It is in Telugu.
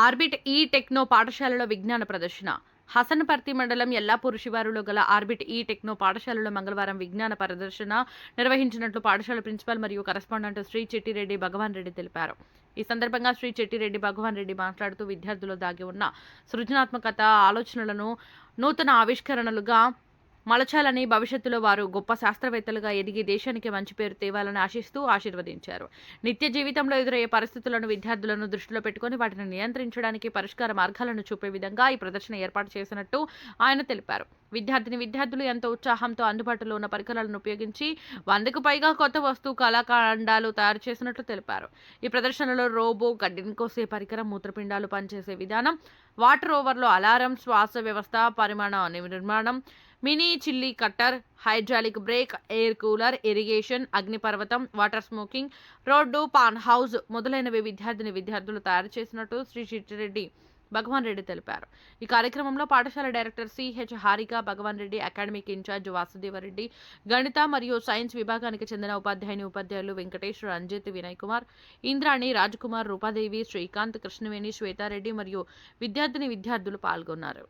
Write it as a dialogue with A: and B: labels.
A: ఆర్బిట్ ఈ టెక్నో పాఠశాలలో విజ్ఞాన ప్రదర్శన. హసన్పర్తి మండలం ఎల్లాపూర్ శివారులో గల ఆర్బిట్ ఈ టెక్నో పాఠశాలలో మంగళవారం విజ్ఞాన ప్రదర్శన నిర్వహించినట్లు పాఠశాల ప్రిన్సిపల్ మరియు కరెస్పాండెంట్ శ్రీ చెట్టిరెడ్డి భగవాన్ రెడ్డి తెలిపారు. ఈ సందర్భంగా శ్రీ చెట్టిరెడ్డి భగవాన్ రెడ్డి మాట్లాడుతూ విద్యార్థుల్లో దాగి ఉన్న సృజనాత్మకత ఆలోచనలను నూతన ఆవిష్కరణలుగా మలచాలని భవిష్యత్తులో వారు గొప్ప శాస్త్రవేత్తలుగా ఎదిగి దేశానికి మంచి పేరు తేవాలని ఆశిస్తూ ఆశీర్వదించారు. నిత్య జీవితంలో ఎదురయ్యే పరిస్థితులను విద్యార్థులను దృష్టిలో పెట్టుకుని వాటిని నియంత్రించడానికి పరిష్కార మార్గాలను చూపే విధంగా ఈ ప్రదర్శన ఏర్పాటు చేసినట్టు ఆయన తెలిపారు. విద్యార్థిని విద్యార్థులు ఎంతో ఉత్సాహంతో అందుబాటులో ఉన్న పరికరాలను ఉపయోగించి వందకు పైగా కొత్త వస్తువు కళాఖండాలు తయారు చేసినట్లు తెలిపారు. ఈ ప్రదర్శనలో రోబో గడ్డిని కోసే పరికరం మూత్రపిండాలు పనిచేసే విధానం వాటర్ ఓవర్లో అలారం శ్వాస వ్యవస్థ పరిమాణ నిర్మాణం mini chilli cutter hydraulic brake air cooler irrigation అగ్నిపర్వతం water smoking road pan house మొదలైనవి విద్యార్థిని విద్యార్థులు తయారు చేసినట్టు శ్రీ చిట్టిరెడ్డి భగవాన్ రెడ్డి తెలిపారు. ఈ కార్యక్రమంలో పాఠశాల director CH Harika Bhagavan Reddy academic incharge Vasudevareddy గణిత మరియు సైన్స్ విభాగానికి చెందిన ఉపాధ్యాయుని ఉపాధ్యాయులు వెంకటేష్ రంజిత్ వినయ్ కుమార్ ఇంద్రాణి రాజ్కుమార్ రూపాదేవి శ్రీకాంత్ కృష్ణవేణి శ్వేతారెడ్డి మరియు విద్యార్థిని విద్యార్థులు పాల్గొన్నారు.